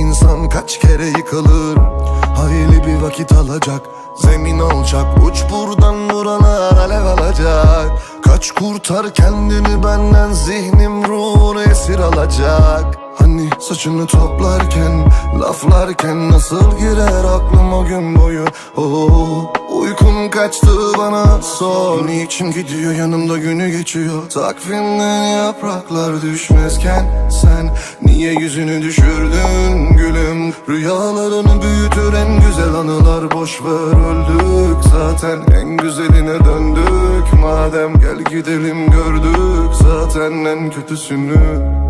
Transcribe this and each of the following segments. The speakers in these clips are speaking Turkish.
insan kaç kere yıkılır? Hayli bir vakit alacak Zemin alacak Uç buradan buralar alev alacak. Kaç kurtar kendini benden Zihnim ruhunu esir alacak Hani saçını toplarken Laflarken nasıl girer aklım o gün boyu? Oh, Uykum kaçtı bana sor. Niçin gidiyor yanımda günü geçiyor? Takvimden yapraklar düşmezken Sen niye yüzünü düşürdün gülüm? Rüyalarını büyütür en güzel anılar Boş ver öldük zaten. En güzeline döndük Madem gel gidelim gördük zaten. En kötüsünü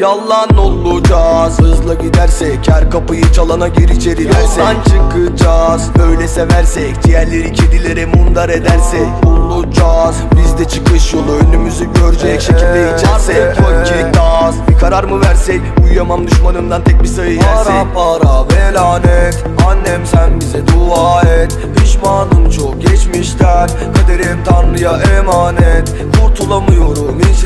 Yalan olacağız. Hızla gidersek her kapıyı çalana gir içeri dersek. Yoldan çıkacağız Öyle seversek. Diğerleri kedilere mundar edersek. Bulacağız Biz de çıkış yolu önümüzü görecek şekilde içersek. Vakit az Bir karar mı versek? Uyuyamam düşmanımdan tek bir sayı yersek Para para ve lanet Annem sen bize dua et. Pişmanım çok geçmişten. Kaderim tanrıya emanet. Kurtulamıyorum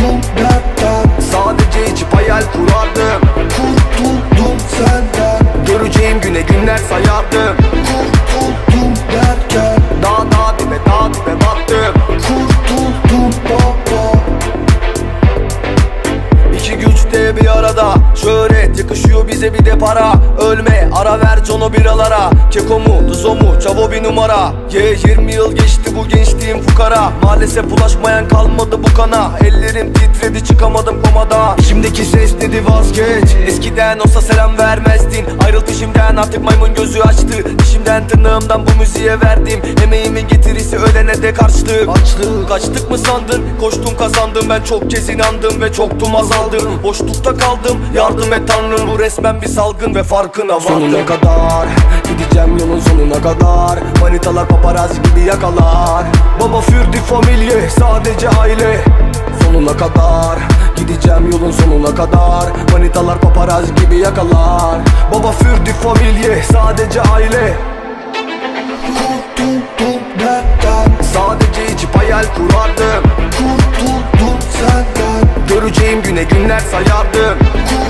Dertten Sadece içip hayal kurardım. Kurtuldum senden. Göreceğim güne günler sayardım. Kurtuldum derken. Dağ dağ dibe dağ dibe battım Kurtuldum baba. İki güç de bir arada. Şöhret yakışıyor bize bir de para. Ölme ara ver Jono biralara. Keko mu Duzo mu Çavo bir numara. Ye 20 yıl geçti bu gençliğim fukara. Maalesef ulaşmayan kalmadı bu kana. Ellerim titredi çıkamadım komada. Şimdiki ses dedi vazgeç. Eskiden olsa selam vermezdin. Ayrıl peşimden artık maymun gözü açtı. Dişimden tırnağımdan bu müziğe verdim. Emeğimin getirisi ölene de karşılık. Açlık kaçtık mı sandın? Koştum kazandım. Ben çok kez inandım Ve çoktum azaldım. Boşlukta kaldım. Yardım et tanrım. Bu resmen bir salgın ve farkına vardım Sonuna kadar? Gideceğim yolun sonuna kadar. Manitalar paparazzi gibi yakalar. Baba für die Familie sadece aile. Sonuna kadar. Gideceğim yolun sonuna kadar. Manitalar paparazzi gibi yakalar. Baba für die Familie sadece aile. Kurtuldum dertten Sadece içip hayal kurardım. Kurtuldum senden. Göreceğim güne günler sayardım. Kurtuldum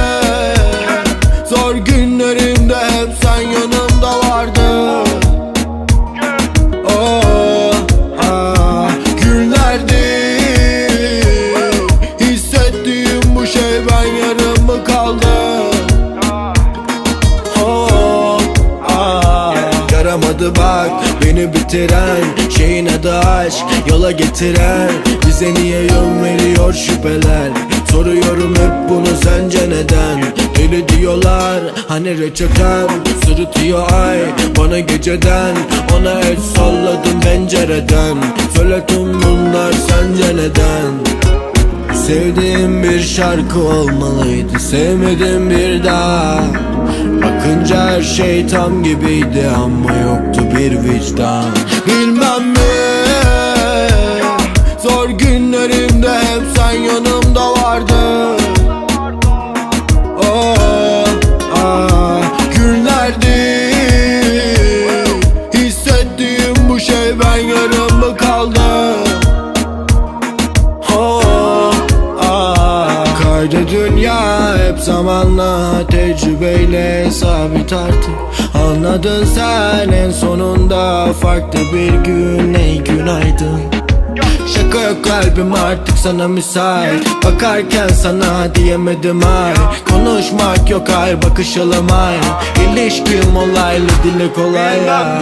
yaramadı bak. Beni bitiren Şeyin adı aşk. Yola getiren Bize niye yön veriyor şüpheler? Soruyorum hep bunu sence neden? Deli diyorlar hani reçetem Sırıtıyor ay bana geceden. Ona el salladım pencereden. Söyle tüm bunlar sence neden Sevdiğim bir şarkı olmalıydı Sevmedim bir daha. Bakınca her şey tam gibiydi Ama yoktu bir vicdan. Bilmem mi Zor günlerimde hep sen yanımda farklı bir gün ey günaydın. Şaka yok kalbim artık sana müsait. Bakarken sana diyemedim ay. Konuşmak yok ay bakışalım ay İlişkim olaylı dile kolay ya.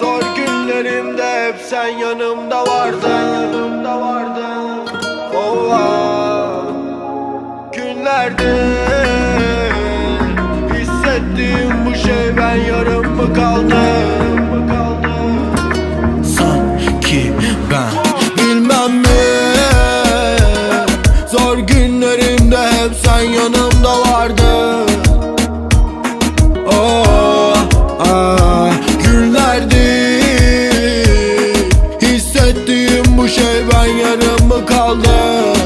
Zor günlerimde hep sen yanımda vardın. Yanımda vardın. Oh. Günlerde kaldım